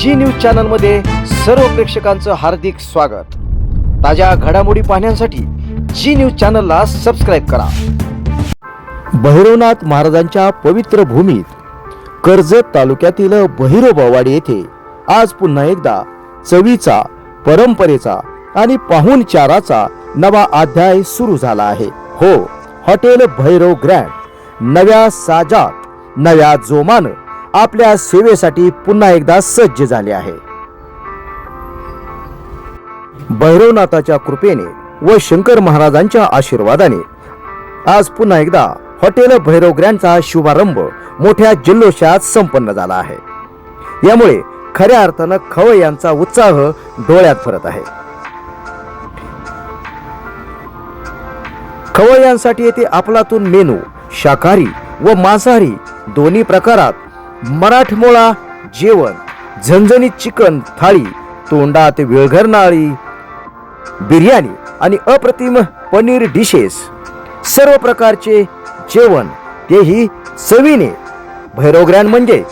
जी news चॅनलमध्ये सर्व प्रेक्षकांचं हार्दिक स्वागत. ताज्या घडामोडी पाहण्यासाठी जी न्यूज चॅनलला सबस्क्राईब करा. भैरवनाथ महाराजांच्या पवित्र भूमीत कर्जत तालुक्यातील बहिरोबावाडी येथे आज पुन्हा एकदा चवीचा परंपरेचा आणि पाहुणचाराचा नवा अध्याय सुरू झाला आहे. हो हॉटेल भैरव ग्रँड नव्या साजात नव्या जोमानं आपल्या सेवेसाठी पुन्हा एकदा सज्ज झाले आहे. भैरवनाथाच्या कृपेने व शंकर महाराजांच्या आशीर्वादाने आज पुन्हा एकदा हॉटेल भैरव ग्रँडचा शुभारंभ मोठ्या जल्लोषात संपन्न झाला आहे. यामुळे खऱ्या अर्थानं खवय यांचा उत्साह डोळ्यात फरत आहे. खवय्यांसाठी येथे आपलातून मेनू शाकाहारी व मांसाहारी दोन्ही प्रकारात मराठमोळा जेवण झणझणीत चिकन थाळी तोंडात विळघरणारी बिर्याणी आणि अप्रतिम पनीर डिशेस सर्व प्रकारचे जेवण. तेही चवीने. भैरव ग्रँड म्हणजे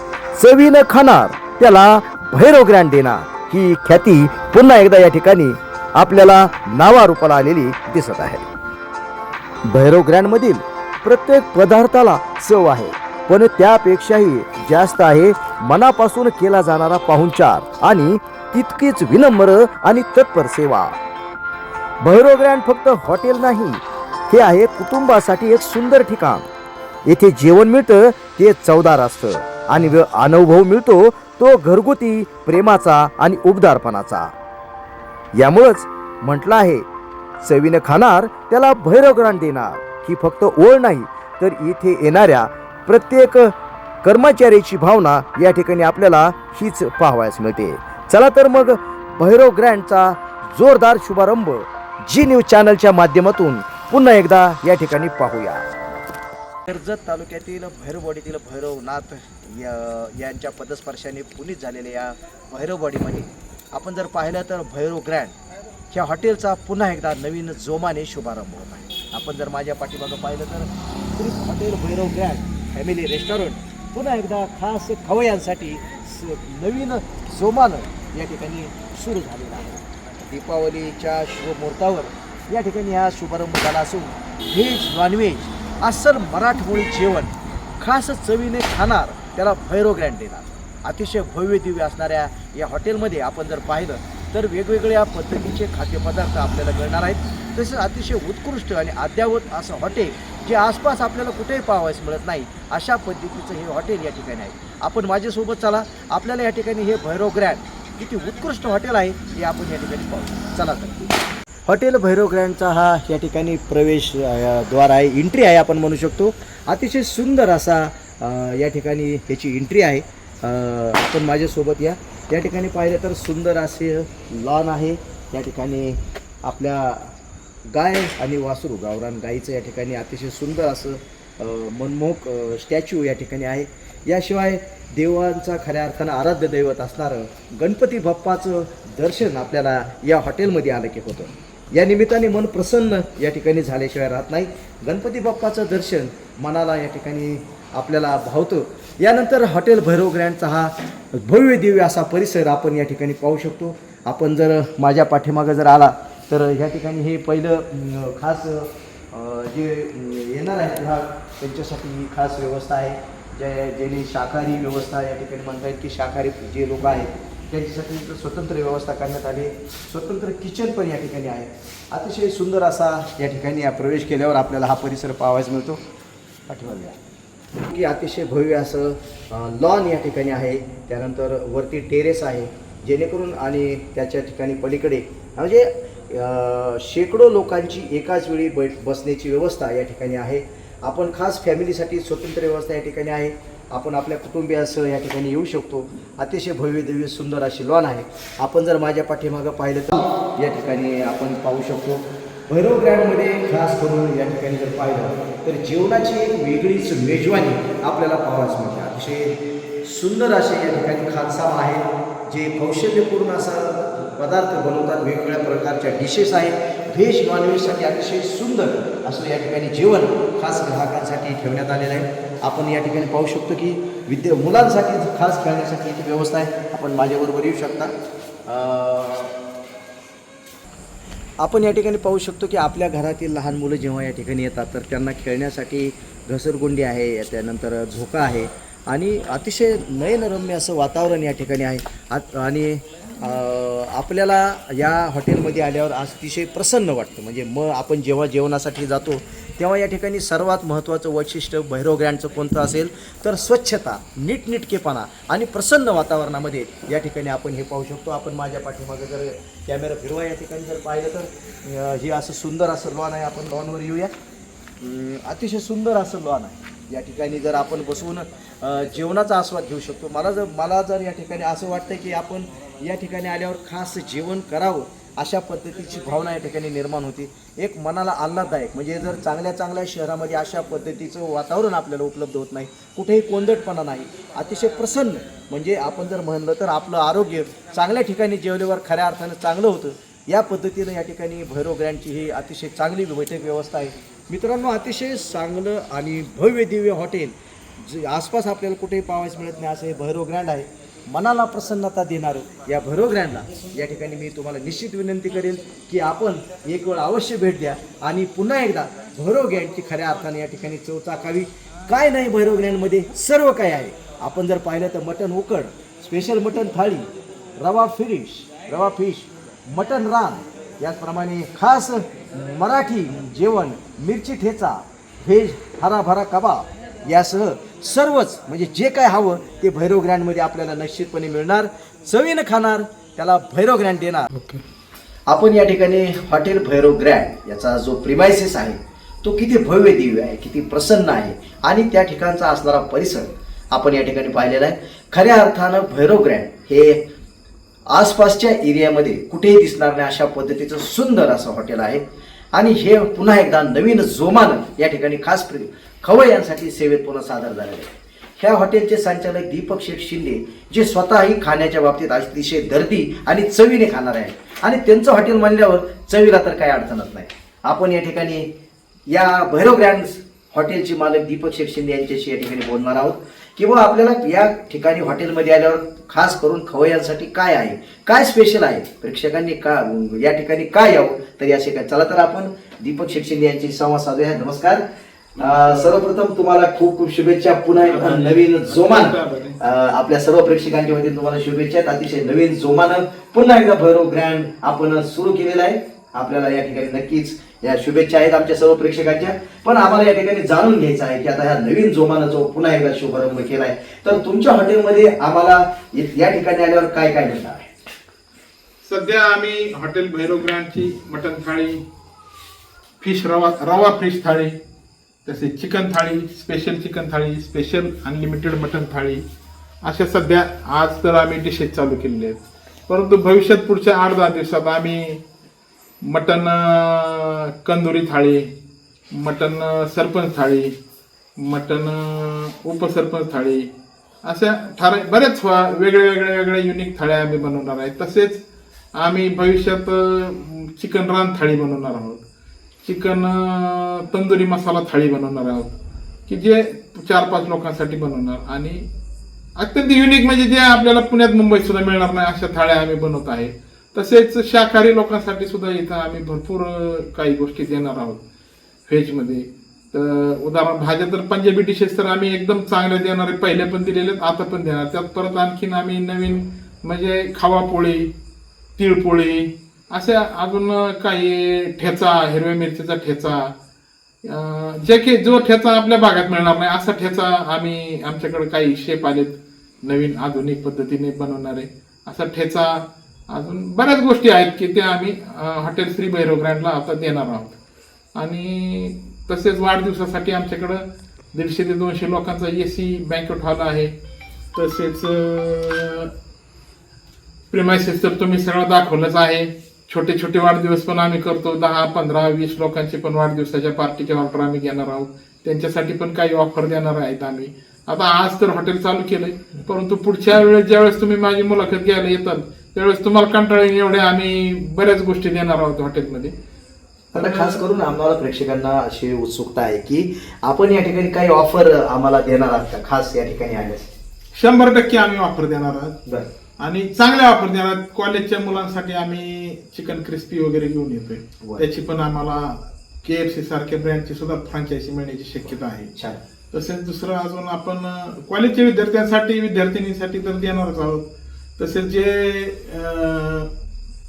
चवीनं खाणार. त्याला भैरव ग्रँड देणार. ही ख्याती पुन्हा एकदा या ठिकाणी आपल्याला नावारूपाला आलेली दिसत आहे. भैरव ग्रँड प्रत्येक पदार्थाला चव आहे. पण त्यापेक्षाही जास्त आहे मनापासून केला जाणारा पाहुणचार आणि तितकीच विनम्र आणि तत्पर सेवा. भैरव ग्रँड फक्त हॉटेल नाही हे आहे कुटुंबासाठी एक सुंदर ठिकाण. येथे जेवण मिळतं ते चवदार असतं आणि अनुभव मिळतो तो घरगुती प्रेमाचा आणि उबदारपणाचा. यामुळंच म्हटलं आहे चवीनं खाणार त्याला भैरव ग्रांड देणार. ही फक्त ओळ नाही तर इथे येणाऱ्या प्रत्येक कर्मचाऱ्याची भावना या ठिकाणी आपल्याला हीच पाहावयास मिळते. चला तर मग भैरव ग्रँडचा जोरदार शुभारंभ जी न्यूज चॅनलच्या माध्यमातून पुन्हा एकदा या ठिकाणी पाहूया. कर्जत तालुक्यातील भैरववाडीतील भैरवनाथ या- यांच्या पदस्पर्शाने पुनीत झालेल्या या भैरववाडीमध्ये आपण जर पाहिलं तर भैरव ग्रँड ह्या हॉटेलचा पुन्हा एकदा नवीन जोमाने शुभारंभ होत आहे. आपण जर माझ्या पाठीमागं पाहिलं तर hotel Bhairav grand family restaurant पुन्हा एकदा खास खवयांसाठी स- नवीन जोमानं या ठिकाणी सुरू झालेला आहे. दीपावलीच्या शुभमुहूर्तावर या ठिकाणी हा शुभारंभ झाला असून व्हेज नॉनव्हेज अस्सल मराठमोळी जेवण खास चवीने खाणार त्याला भैरो ग्रँड देणार अतिशय भव्य दिव्य असणाऱ्या या हॉटेलमध्ये आपण जर पाहिलं तर वेगवेगळ्या पद्धतीचे खाद्यपदार्थ आपल्याला मिळणार आहेत. तसेच अतिशय उत्कृष्ट आणि अद्यावत असं हॉटेल जे आसपास आपल्याला कुठेही पाहावयास मिळत नाही अशा पद्धतीचं हे हॉटेल या ठिकाणी आहे. आपण माझ्यासोबत चला. आपल्याला या ठिकाणी हे भैरव ग्रँड किती उत्कृष्ट हॉटेल आहे हे आपण या ठिकाणी पाहू. चला तर. हॉटेल भैरव ग्रँडचा हा या ठिकाणी प्रवेश द्वार आहे. एंट्री आहे आपण म्हणू शकतो. अतिशय सुंदर असा या ठिकाणी याची एंट्री आहे. आपण माझ्यासोबत या. या ठिकाणी पाहिलं तर सुंदर असे लॉन आहे. या ठिकाणी आपल्या गाय आणि वासरू गावरान गाईचं या ठिकाणी अतिशय सुंदर असं मनमोहक स्टॅच्यू या ठिकाणी आहे. याशिवाय देवांचा खऱ्या अर्थानं आराध्य दैवत असणारं गणपती बाप्पाचं दर्शन आपल्याला या हॉटेलमध्ये आलं की होतं. या निमित्ताने मन प्रसन्न या ठिकाणी झाल्याशिवाय राहत नाही. गणपती बाप्पाचं दर्शन मनाला या ठिकाणी आपल्याला भावतं. यानंतर हॉटेल भैरव ग्रँडचा हा भव्य दिव्य असा परिसर आपण या ठिकाणी पाहू शकतो. आपण जर माझ्या पाठीमागं जर आला तर ह्या ठिकाणी हे पहिलं खास जे येणार आहेत ग्राहक त्यांच्यासाठी ही खास व्यवस्था आहे. ज्या ज्यांनी शाकाहारी व्यवस्था या ठिकाणी म्हणता येईल की शाकाहारी जे लोक आहेत त्यांच्यासाठी स्वतंत्र व्यवस्था करण्यात आली स्वतंत्र किचन पण या ठिकाणी आहे. अतिशय सुंदर असा या ठिकाणी या प्रवेश केल्यावर आपल्याला हा परिसर पाहायला मिळतो. पाठीमागे की अतिशय भव्य असं लॉन या ठिकाणी आहे. त्यानंतर वरती टेरेस आहे. जेणेकरून आणि त्याच्या ठिकाणी पलीकडे म्हणजे शेकडो लोकांची एकाच वेळी बै बसण्याची व्यवस्था या ठिकाणी आहे. आपण खास फॅमिलीसाठी स्वतंत्र व्यवस्था या ठिकाणी आहे. आपण आपल्या कुटुंबियासह या ठिकाणी येऊ शकतो. अतिशय भव्यदिव्य सुंदर अशी लॉन आहे. आपण जर माझ्या पाठीमागं पाहिलं तर या ठिकाणी आपण पाहू शकतो. भैरव ग्रँडमध्ये खास करून या ठिकाणी जर पाहिलं तर जेवणाची एक वेगळीच मेजवानी आपल्याला पाहावयास मिळते. अतिशय सुंदर असे या ठिकाणी खानसामा आहे जे कौशल्यपूर्ण असा पदार्थ बनवतात वेगवेगळ्या प्रकारच्या डिशेस आहेत. व्हेज नॉनव्हेजसाठी अतिशय सुंदर असं या ठिकाणी जेवण खास ग्राहकांसाठी ठेवण्यात आलेलं आहे. आपण या ठिकाणी पाहू शकतो की विद्या मुलांसाठी खास खेळण्यासाठी इथे व्यवस्था आहे. आपण माझ्याबरोबर येऊ शकता. आपण या ठिकाणी पाहू शकतो की आपल्या घरातील लहान मुलं जेव्हा या ठिकाणी येतात तर त्यांना खेळण्यासाठी घसरगुंडी आहे त्यानंतर झोका आहे. आणि अतिशय नयनरम्य असं वातावरण या ठिकाणी आहे. आत- आणि आपल्याला या हॉटेलमध्ये आल्यावर अतिशय प्रसन्न वाटतं. म्हणजे मग आपण जेव्हा जेवणासाठी जातो तेव्हा या ठिकाणी सर्वात महत्त्वाचं वैशिष्ट्य भैरव ग्रँडचं कोणतं असेल तर स्वच्छता नीटनीटकेपणा आणि प्रसन्न वातावरणामध्ये या ठिकाणी आपण हे पाहू शकतो. आपण माझ्या पाठीमागे जर कॅमेरा फिरवा या ठिकाणी जर पाहिलं तर हे असं सुंदर असं लॉन आहे. आपण लॉनवर येऊया. अतिशय सुंदर असं लॉन आहे. या ठिकाणी जर आपण बसून जेवणाचा आस्वाद घेऊ शकतो. मला जर मला जर या ठिकाणी असं वाटतं की आपण या ठिकाणी आल्यावर खास जेवण करावं अशा पद्धतीची भावना या ठिकाणी निर्माण होते. एक मनाला आल्हाददायक म्हणजे जर चांगल्या चांगल्या शहरामध्ये अशा पद्धतीचं वातावरण आपल्याला उपलब्ध होत नाही कुठेही कोंदटपणा नाही अतिशय प्रसन्न म्हणजे आपण जर म्हणलं तर आपलं आरोग्य चांगल्या ठिकाणी जेवल्यावर खऱ्या अर्थानं चांगलं होतं या पद्धतीनं या ठिकाणी भैरव ग्रँडची ही अतिशय चांगली बैठक व्यवस्था आहे. मित्रांनो अतिशय चांगलं आणि भव्य दिव्य हॉटेल जे आसपास आपल्याला कुठेही पाहायच मिळत नाही असं हे भैरव ग्रँड आहे. मनाला प्रसन्नता देणारं या भैरव ग्रँडला या ठिकाणी मी तुम्हाला निश्चित विनंती करेन की आपण एक वेळ अवश्य भेट द्या आणि पुन्हा एकदा भैरव ग्रँडची खऱ्या अर्थाने या ठिकाणी चव चाकावी काय नाही भैरव ग्रँडमध्ये सर्व काय आहे. आपण जर पाहिलं तर मटन उकड स्पेशल मटन थाळी रवा फिश रवा फिश मटन रान याचप्रमाणे खास मराठी जेवण मिरची ठेचा व्हेज हराभरा कबाब यासह सर्वच म्हणजे जे काय हवं ते भैरव ग्रँडमध्ये आपल्याला निश्चितपणे मिळणार. चवीनं खाणार त्याला भैरव ग्रँड देणार. आपण या ठिकाणी हॉटेल भैरव ग्रँड याचा जो प्रिमायसिस आहे तो किती भव्य दिव्य आहे किती प्रसन्न आहे आणि त्या ठिकाणचा असणारा परिसर आपण या ठिकाणी पाहिलेला आहे. खऱ्या अर्थानं भैरव ग्रँड हे आसपासच्या एरियामध्ये कुठेही दिसणार नाही अशा पद्धतीचं सुंदर असं हॉटेल आहे. आणि हे पुन्हा एकदा नवीन जोमानं या ठिकाणी खास प्रे खवय्यांसाठी सेवेत पुन्हा सादर झालेले आहे ह्या हॉटेलचे संचालक दीपक शेठ शिंदे जे स्वतःही खाण्याच्या बाबतीत अतिशय दर्दी आणि चवीने खाणार आहे आणि त्यांचं हॉटेल म्हणल्यावर चवीला तर काही अडचणच नाही. आपण या ठिकाणी या भैरव ग्रँड हॉटेलचे मालक दीपक शेठ शिंदे यांच्याशी या ठिकाणी बोलणार आहोत. किंवा आपल्याला या ठिकाणी हॉटेलमध्ये आल्यावर खास करून खवय्यांसाठी काय आहे? काय स्पेशल आहे? प्रेक्षकांनी का या ठिकाणी काय यावं? तर या शिकाय चला तर आपण दीपक शिंदे यांची संवाद साधूया. नमस्कार. सर्वप्रथम तुम्हाला खूप खूप शुभेच्छा. पुन्हा एकदा नवीन जोमान आपल्या सर्व प्रेक्षकांच्या वतीने तुम्हाला शुभेच्छा. आहेत अतिशय नवीन जोमानं. पुन्हा एकदा भैरव ग्रँड आपण सुरू केलेला आहे. आपल्याला या ठिकाणी नक्कीच या शुभेच्छा आहेत आमच्या सर्व प्रेक्षकांच्या. पण आम्हाला या ठिकाणी जाणून घ्यायचं आहे की आता ह्या नवीन जोमानं जो पुन्हा एकदा शुभारंभ केलाय तर तुमच्या हॉटेलमध्ये आम्हाला या ठिकाणी आल्यावर काय काय मिळणार आहे? सध्या आम्ही हॉटेल भैरव ग्रँडची मटन थाळी फिश रवा रवा फिश थाळी तसेच chicken thali special chicken thali special unlimited mutton thali अशा सध्या आज तर आम्ही डिशेस चालू केलेले आहेत. परंतु भविष्यात पुढच्या आठ दहा दिवसात आम्ही मटन कंदुरी थाळी मटन सरपंच थाळी मटन उपसरपंच थाळी अशा ठरा बऱ्याच वेगळ्या वेगळ्या वेगळ्या युनिक थाळ्या आम्ही बनवणार आहे. तसेच आम्ही भविष्यात चिकन रान थाळी बनवणार आहोत. चिकन तंदुरी मसाला थाळी बनवणार आहोत. की जे चार पाच लोकांसाठी बनवणार. आणि अत्यंत युनिक म्हणजे जे आपल्याला पुण्यात मुंबईत सुद्धा मिळणार नाही अशा थाळ्या आम्ही बनवत आहे. तसेच शाकाहारी लोकांसाठी सुद्धा इथं आम्ही भरपूर काही गोष्टी देणार आहोत. व्हेजमध्ये. तर उदाहरण भाज्या तर पंजाबी डिशेस तर आम्ही एकदम चांगल्या देणार आहे पहिले पण दिलेले आहेत, आता पण देणार. त्यात परत आणखीन आम्ही नवीन म्हणजे खावापोळी तिळपोळी अशा अजून काही ठेचा हिरव्या मिरचीचा ठेचा जे की जो ठेचा आपल्या भागात मिळणार नाही असा ठेचा आम्ही आमच्याकडे काही शेप आलेत नवीन आधुनिक पद्धतीने बनवणारे. असा ठेचा अजून बऱ्याच गोष्टी आहेत की त्या आम्ही हॉटेल श्री भैरव ग्रँडला आता देणार आहोत. आणि तसेच वाढदिवसासाठी आमच्याकडं दीडशे ते दोनशे लोकांचा ए सी बँकेट हॉल आहे. तसेच प्रिमायसेस तर तुम्ही सगळं दाखवलंच आहे. छोटे छोटे वाढदिवस पण आम्ही करतो. दहा पंधरा वीस लोकांचे पण वाढदिवसाच्या पार्टीचे ऑर्डर आम्ही घेणार आहोत. त्यांच्यासाठी पण काही ऑफर देणार आहेत आम्ही. आता आज तर हॉटेल चालू केलंय परंतु पुढच्या वेळेस ज्यावेळेस तुम्ही माझी मुलाखत घ्यायला येतात त्यावेळेस तुम्हाला कंटाळीन एवढे आम्ही बऱ्याच गोष्टी देणार आहोत हॉटेलमध्ये. आता खास करून आम्हाला प्रेक्षकांना अशी उत्सुकता आहे की आपण या ठिकाणी काही ऑफर आम्हाला देणार आहात का? खास या ठिकाणी आल्यास. शंभर टक्के आम्ही ऑफर देणार आहोत. बर. आणि चांगल्या ऑफर देणार आहोत. कॉलेजच्या मुलांसाठी आम्ही चिकन क्रिस्पी वगैरे घेऊन येतोय. त्याची पण आम्हाला के एफ सी सारख्या ब्रँडची सुद्धा फ्रँचायझी मिळण्याची शक्यता आहे. छान. तसेच दुसरं अजून आपण कॉलेजच्या विद्यार्थ्यांसाठी विद्यार्थिनींसाठी तर देणारच आहोत. तसेच जे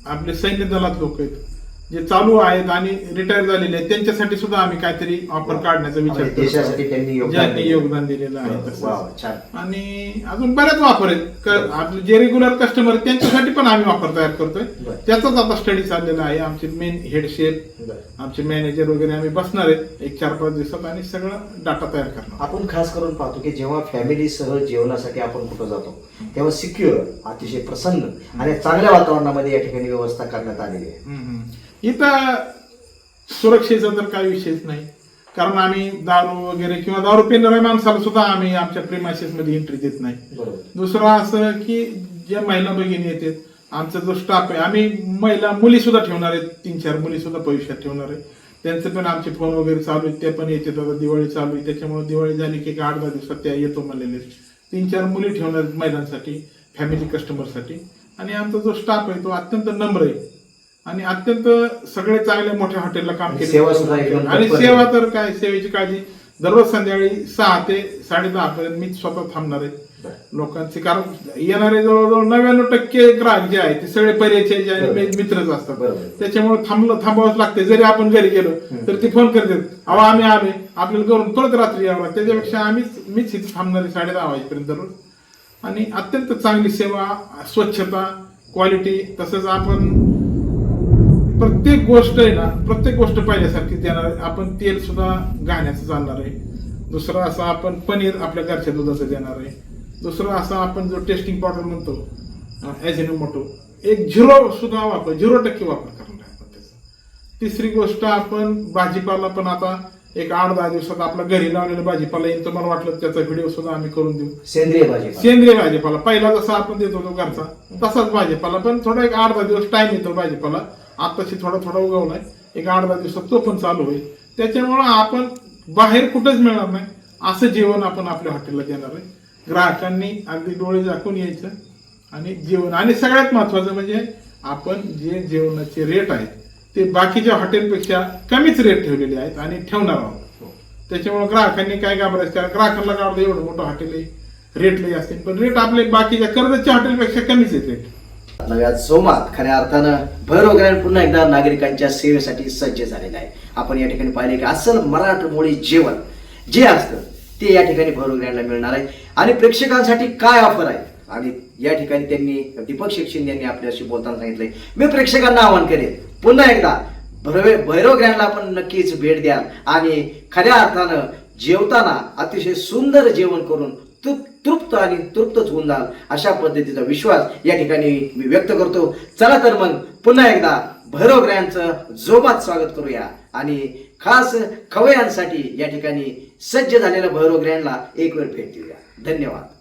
आपले सैन्य दलात लोक आहेत जे चालू आहेत आणि रिटायर झालेले आहेत त्यांच्यासाठी सुद्धा आम्ही काहीतरी ऑफर काढण्याचा विचार देशासाठी करतो त्यांनी योगदान ज्यांनी. योगदान दिलेलं आहे. वा, छान. आणि अजून बऱ्याच वापर आहेत. क- आपले जे रेग्युलर कस्टमर त्यांच्यासाठी पण आम्ही ऑफर तयार करतोय. बरं. त्याचाच आता स्टडी चाललेला आहे. आमचे मेन हेड शेफ बर. आमचे मॅनेजर वगैरे आम्ही बसणार आहेत एक चार पाच दिवसात आणि सगळं डाटा तयार करणार आपण खास करून पाहतो की जेव्हा फॅमिलीसह जेवणासाठी आपण कुठं जातो तेव्हा सिक्युअर अतिशय प्रसन्न आणि चांगल्या वातावरणामध्ये या ठिकाणी व्यवस्था करण्यात आलेली आहे. हम्म. इथं सुरक्षेचा तर काही विषयच नाही. कारण आम्ही दारू वगैरे किंवा दारू पिणाऱ्या माणसाला सुद्धा आम्ही आमच्या प्रिमायसेस मध्ये एंट्री देत नाही. दुसरं असं की ज्या महिला भगिनी येतात आमचा जो स्टाफ आहे आम्ही महिला मुली सुद्धा ठेवणार आहेत तीन चार मुली सुद्धा भविष्यात ठेवणार आहे त्यांचे पण आमचे फोन वगैरे चालू आहेत ते पण येतात. आता दिवाळी चालू आहे त्याच्यामुळे दिवाळी झाली की एक आठ दहा दिवसात त्या येतो म्हणलेले. तीन चार मुली ठेवणार आहेत महिलांसाठी फॅमिली कस्टमरसाठी आणि आमचा जो स्टाफ आहे तो अत्यंत नम्र आहे. आणि अत्यंत सगळे चांगल्या मोठ्या हॉटेलला काम आणि केले. सेवा सुद्धा एकदम आणि तत्पर. सेवा तर काय सेवेची काळजी दररोज संध्याकाळी सहा ते साडे दहा पर्यंत मी स्वतः थांबणार आहे. लोकांचे कारण येणारे जवळजवळ नव्याण्णव टक्के ग्राहक जे आहेत ते सगळे परिचय जे आहे, बरोबर. मित्रच असतात. बरोबर. त्याच्यामुळे थांबलं थांबावंच लागते जरी आपण घरी गेलो तर ते फोन करतात. अहो आम्ही आलोय आपल्याला करून परत रात्री यावं लागतं. त्याच्यापेक्षा आम्हीच मीच इथे थांबणारे साडे दहा वाजेपर्यंत दररोज. आणि अत्यंत चांगली सेवा स्वच्छता क्वालिटी तसंच आपण प्रत्येक गोष्ट आहे ना प्रत्येक गोष्ट पाहिल्यासारखी देणार आहे. आपण तेल सुद्धा घाण्याचं चालणार आहे. दुसरं असं आपण पनीर आपल्या घरच्या दुधाचं देणार आहे. दुसरं असं आपण जो टेस्टिंग पावडर म्हणतो ॲझिनोमोटो एक झिरो सुद्धा वापर झिरो टक्के वापर करणार आहे आपण त्याचा. तिसरी गोष्ट आपण भाजीपाला पण आता एक आठ दहा दिवसात आपला घरी लावलेला भाजीपाला येईल तुम्हाला वाटलं त्याचा व्हिडिओ सुद्धा आम्ही करून देऊ. सेंद्रिय भाजी सेंद्रिय भाजीपाला. पहिला जसा आपण देत होतो घरचा तसाच भाजीपाला पण थोडा एक आठ दहा दिवस टाइम येतो भाजीपाला. आत्ताशी थोडा थोडा उगवलाय एक आठ दहा दिवसात तो पण चालू होईल. त्याच्यामुळं आपण बाहेर कुठंच मिळणार नाही. असं जेवण आपण आपल्या हॉटेलला देणार आहे. ग्राहकांनी अगदी डोळे झाकून यायचं आणि जेवण. आणि सगळ्यात महत्वाचं म्हणजे आपण जे जेवणाचे रेट आहेत ते बाकीच्या हॉटेलपेक्षा कमीच रेट ठेवलेले आहेत आणि ठेवणार आहोत. हो. त्याच्यामुळे ग्राहकांनी काय घाबरायचं? कारण ग्राहकांना काढलं एवढं मोठं हॉटेल आहे. रेट लई असतील. पण रेट आपले बाकीच्या कर्जतच्या हॉटेलपेक्षा कमीच आहेत रेट नव्या जोमात खऱ्या अर्थानं भैरव ग्रँड पुन्हा एकदा नागरिकांच्या सेवेसाठी सज्ज झालेला आहे. आपण या ठिकाणी पाहिले की असल मराठमोळी जेवण जे असतं ते या ठिकाणी भैरव ग्रँडला मिळणार आहे. आणि प्रेक्षकांसाठी काय ऑफर आहे? आणि या ठिकाणी त्यांनी दीपक शिक्षण यांनी आपल्याशी बोलताना सांगितलंय. मी प्रेक्षकांना आवाहन करेन पुन्हा एकदा भरवे भैरव ग्रँडला आपण नक्कीच भेट द्या आणि खऱ्या अर्थानं जेवताना अतिशय सुंदर जेवण करून तृप्त तृप्त आणि तृप्तच होऊन जाल. अशा पद्धतीचा विश्वास या ठिकाणी मी व्यक्त करतो. चला तर मग पुन्हा एकदा भैरव ग्रँडचं जोमात स्वागत करूया. आणि खास खवयांसाठी या ठिकाणी सज्ज झालेल्या भैरव ग्रँडला एक वेळ भेट देऊया. धन्यवाद.